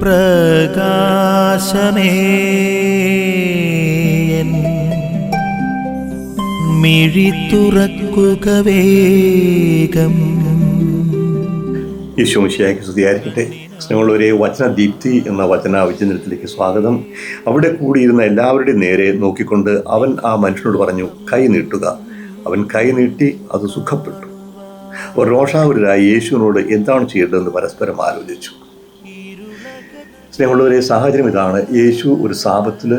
പ്രകാശമേ. മിഴി തുറക്കുക വേഗം. യശോമിശിയാക്കി സ്തുതിയായിരിക്കട്ടെ. സ്നേഹമുള്ളവരെ വചനദീപ്തി എന്ന വചന വിചിന്തനത്തിലേക്ക് സ്വാഗതം. അവിടെ കൂടിയിരുന്ന എല്ലാവരുടെയും നേരെ നോക്കിക്കൊണ്ട് അവൻ ആ മനുഷ്യനോട് പറഞ്ഞു കൈ നീട്ടുക. അവൻ കൈ നീട്ടി അത് സുഖപ്പെട്ടു. അവർ രോഷാവരായി യേശുവിനോട് എന്താണ് ചെയ്യേണ്ടതെന്ന് പരസ്പരം ആലോചിച്ചു. സ്നേഹമുള്ളവരെ സാഹചര്യം ഇതാണ്. യേശു ഒരു സാപത്തിൽ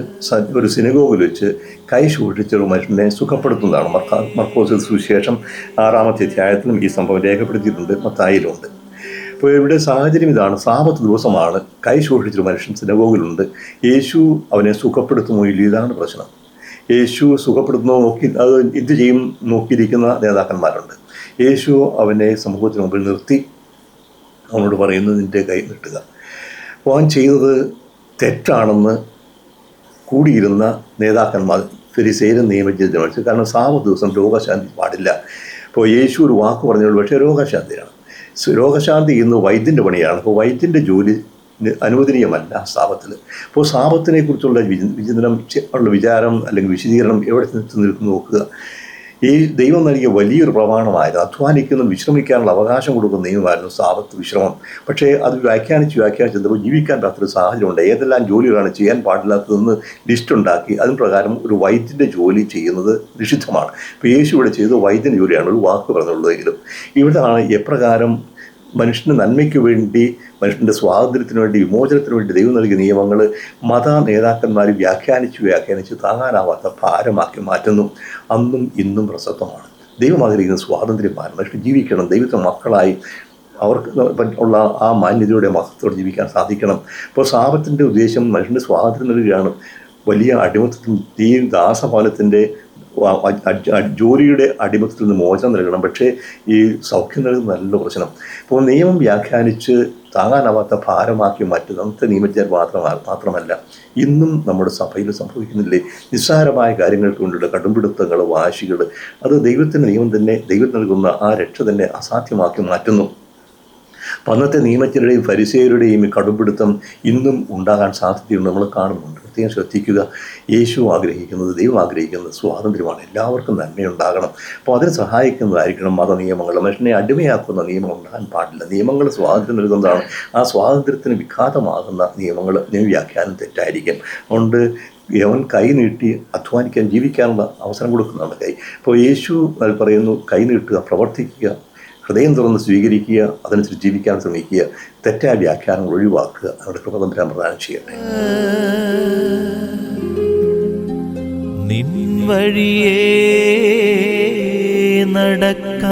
ഒരു സിനഗോഗിൽ വെച്ച് കൈ സൂക്ഷിച്ച ഒരു മനുഷ്യനെ സുഖപ്പെടുത്തുന്നതാണ്. മർക്കാ മർക്കോസ് സുവിശേഷം ആറാമത്തെ അധ്യായത്തിലും ഈ സംഭവം രേഖപ്പെടുത്തിയിട്ടുണ്ട്. മത്തായിലുണ്ട്. അപ്പോൾ ഇവിടെ സാഹചര്യം ഇതാണ്. സാപത്ത് ദിവസമാണ് കൈ സൂക്ഷിച്ചൊരു മനുഷ്യൻ സിനഗോഗിലുണ്ട്. യേശു അവനെ സുഖപ്പെടുത്തുമോ ഇല്ല. ഇതാണ് പ്രശ്നം. യേശു സുഖപ്പെടുത്തുന്നോ നോക്കി അത് ഇത് ചെയ്യും? നോക്കിയിരിക്കുന്ന നേതാക്കന്മാരുണ്ട്. യേശു അവനെ സമൂഹത്തിന് മുമ്പിൽ നിർത്തി. അവനോട് പറയുന്നത് നിന്റെ കൈ നീട്ടുക. അവൻ ചെയ്തത് തെറ്റാണെന്ന് കൂടിയിരുന്ന നേതാക്കന്മാർ ഫെരിസേരും നിയമിച്ചതിന് മനസ്സിൽ കാരണം സാവ ദിവസം രോഗശാന്തി പാടില്ല. അപ്പോൾ യേശു ഒരു വാക്ക് പറഞ്ഞുള്ളൂ പക്ഷേ രോഗശാന്തിയാണ്. രോഗശാന്തി ഇന്ന് വൈദ്യന്റെ പണിയാണ്. അപ്പോൾ വൈദ്യന്റെ ജോലി അനുവദനീയമല്ല സാപത്തിൽ അപ്പോൾ സാപത്തിനെക്കുറിച്ചുള്ള വിചിന്തനം ഉള്ള വിചാരം അല്ലെങ്കിൽ വിശദീകരണം എവിടെ നിന്ന് നിൽക്കുന്നു നോക്കുക. ഈ ദൈവം നൽകിയ വലിയൊരു പ്രമാണമായിരുന്നു. അധ്വാനിക്കുന്ന വിശ്രമിക്കാനുള്ള അവകാശം കൊടുക്കുന്ന നിയമമായിരുന്നു സാപത്ത് വിശ്രമം. പക്ഷേ അത് വ്യാഖ്യാനിച്ച് വ്യാഖ്യാനിച്ച് ചിലപ്പോൾ ജീവിക്കാൻ പറ്റാത്തൊരു സാഹചര്യമുണ്ട്. ഏതെല്ലാം ജോലികളാണ് ചെയ്യാൻ പാടില്ലാത്തതെന്ന് ലിസ്റ്റ് ഉണ്ടാക്കി. അതിന് പ്രകാരം ഒരു വൈദ്യന്റെ ജോലി ചെയ്യുന്നത് നിഷിദ്ധമാണ്. ഇപ്പോൾ യേശു ഇവിടെ ചെയ്തത് വൈദ്യന്റെ ജോലിയാണ് ഒരു വാക്ക് പറഞ്ഞുള്ളതെങ്കിലും. ഇവിടെയാണ് എപ്രകാരം മനുഷ്യന്റെ നന്മയ്ക്ക് വേണ്ടി മനുഷ്യന്റെ സ്വാതന്ത്ര്യത്തിന് വേണ്ടി വിമോചനത്തിന് വേണ്ടി ദൈവം നൽകിയ നിയമങ്ങൾ മത നേതാക്കന്മാർ വ്യാഖ്യാനിച്ച് വ്യാഖ്യാനിച്ച് താങ്ങാനാവാത്ത ഭാരമാക്കി മാറ്റുന്നു. അന്നും ഇന്നും പ്രസക്തമാണ്. ദൈവം ആഗ്രഹിക്കുന്ന സ്വാതന്ത്ര്യമാണ് മനുഷ്യൻ ജീവിക്കണം. ദൈവത്തെ മക്കളായി അവർക്ക് ഉള്ള ആ മാന്യതയുടെ മഹത്വത്തോടെ ജീവിക്കാൻ സാധിക്കണം. അപ്പോൾ സാപത്തിന്റെ ഉദ്ദേശം മനുഷ്യന്റെ സ്വാതന്ത്ര്യം നൽകുകയാണ്. വലിയ അടിമത്തത്തിൽ ഈ ദാസപാലത്തിന്റെ ജോലിയുടെ അടിമത്തത്തിൽ നിന്ന് മോചനം നൽകണം. പക്ഷേ ഈ സൗഖ്യം നൽകുന്ന നല്ല പ്രശ്നം. അപ്പോൾ നിയമം വ്യാഖ്യാനിച്ച് താങ്ങാനാവാത്ത ഭാരമാക്കി മാറ്റുന്ന അന്നത്തെ നിയമജ്ഞർ മാത്രമല്ല മാത്രമല്ല ഇന്നും നമ്മുടെ സഭയിൽ സംഭവിക്കുന്നില്ലേ? നിസ്സാരമായ കാര്യങ്ങൾക്ക് വേണ്ടിയുള്ള കടുംപിടുത്തങ്ങൾ വാശികൾ അത് ദൈവത്തിന്റെ നിയമം തന്നെ ദൈവം നൽകുന്ന ആ രക്ഷ തന്നെ അസാധ്യമാക്കി മാറ്റുന്നു. അന്നത്തെ നിയമജ്ഞരുടെയും ഫരിസേയരുടെയും കടുപിടുത്തം ഇന്നും ഉണ്ടാകാൻ സാധ്യതയുണ്ട്. നമ്മൾ കാണുന്നുണ്ട്. പ്രത്യേകം ശ്രദ്ധിക്കുക. യേശു ആഗ്രഹിക്കുന്നത് ദൈവം ആഗ്രഹിക്കുന്നത് സ്വാതന്ത്ര്യമാണ്. എല്ലാവർക്കും നന്മയുണ്ടാകണം. അപ്പോൾ അതിനെ സഹായിക്കുന്നതായിരിക്കണം മത നിയമങ്ങൾ. മനുഷ്യനെ അടിമയാക്കുന്ന നിയമങ്ങൾ ഉണ്ടാകാൻ പാടില്ല. നിയമങ്ങൾ സ്വാതന്ത്ര്യം നൽകുന്നതാണ്. ആ സ്വാതന്ത്ര്യത്തിന് വിഘാതമാകുന്ന നിയമങ്ങൾ വ്യാഖ്യാനം തെറ്റായിരിക്കും. അതുകൊണ്ട് അവൻ കൈ നീട്ടി അധ്വാനിക്കാൻ ജീവിക്കാനുള്ള അവസരം കൊടുക്കുന്നതാണ് കൈ. അപ്പോൾ യേശു പറയുന്നു കൈ നീട്ടുക പ്രവർത്തിക്കുക ഹൃദയം തുറന്ന് സ്വീകരിക്കുക അതനുസരിച്ച് ജീവിക്കാൻ ശ്രമിക്കുക തെറ്റായ വ്യാഖ്യാനങ്ങൾ ഒഴിവാക്കുക അവരുടെ കൃപതമ്പരാൻ പ്രദാനം ചെയ്യട്ടെ. നടക്ക